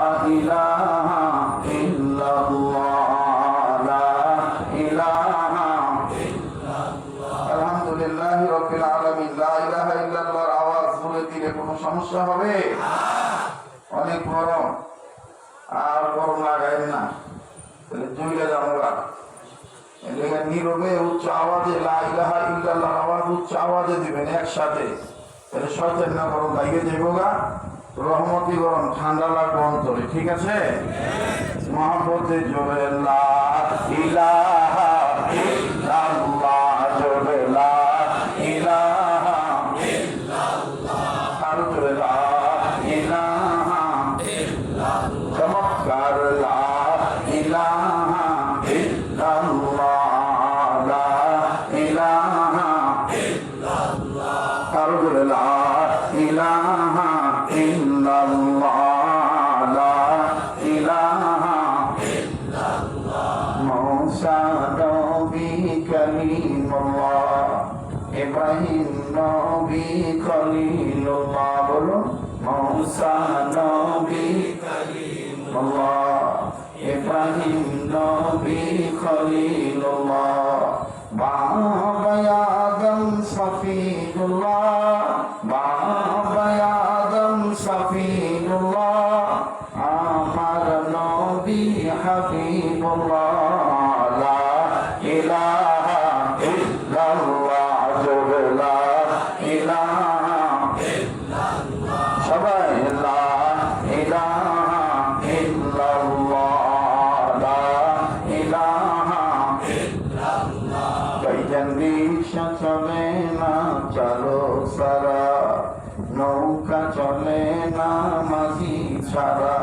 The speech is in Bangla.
إله إلا الله لا إله আলহামদুলিল্লাহ রবিল আলমিন লা ইলাহা ইল্লাল্লাহর আওয়াজ বলে দিলে কোনো সমস্যা হবে অনেক গরম আর গরম লাগাইন না তাহলে জুইলে যাবো এদিকে নীরবে উচ্চ আওয়াজে লা ইলাহা ইল্লাল্লাহর আওয়াজ উচ্চ আওয়াজে দিবেন একসাথে তাহলে শয়তান না গরম লাগিয়ে যাইব গা রহমতি গরম ঠান্ডা লাগবে অন্তরে ঠিক আছে? মহাপতে জোরে লা ইলাহা লা ইলাহা ইল্লাল্লাহ লা ইলাহা মৌসা নবী কলিমুল্লাহ ইব্রাহিম নবী খলিলুল্লাহ শফিউল্লাহ আমার নবী হাবিবুল্লাহ, লা ইলাহা ইল্লাল্লাহ, লা ইলাহা ইল্লাল্লাহ, সবাই লা ইলাহা ইল্লাল্লাহ, লা ইলাহা ইল্লাল্লাহ। বাইজান চলো সারা নৌকা চলে না মাঝি ছাড়া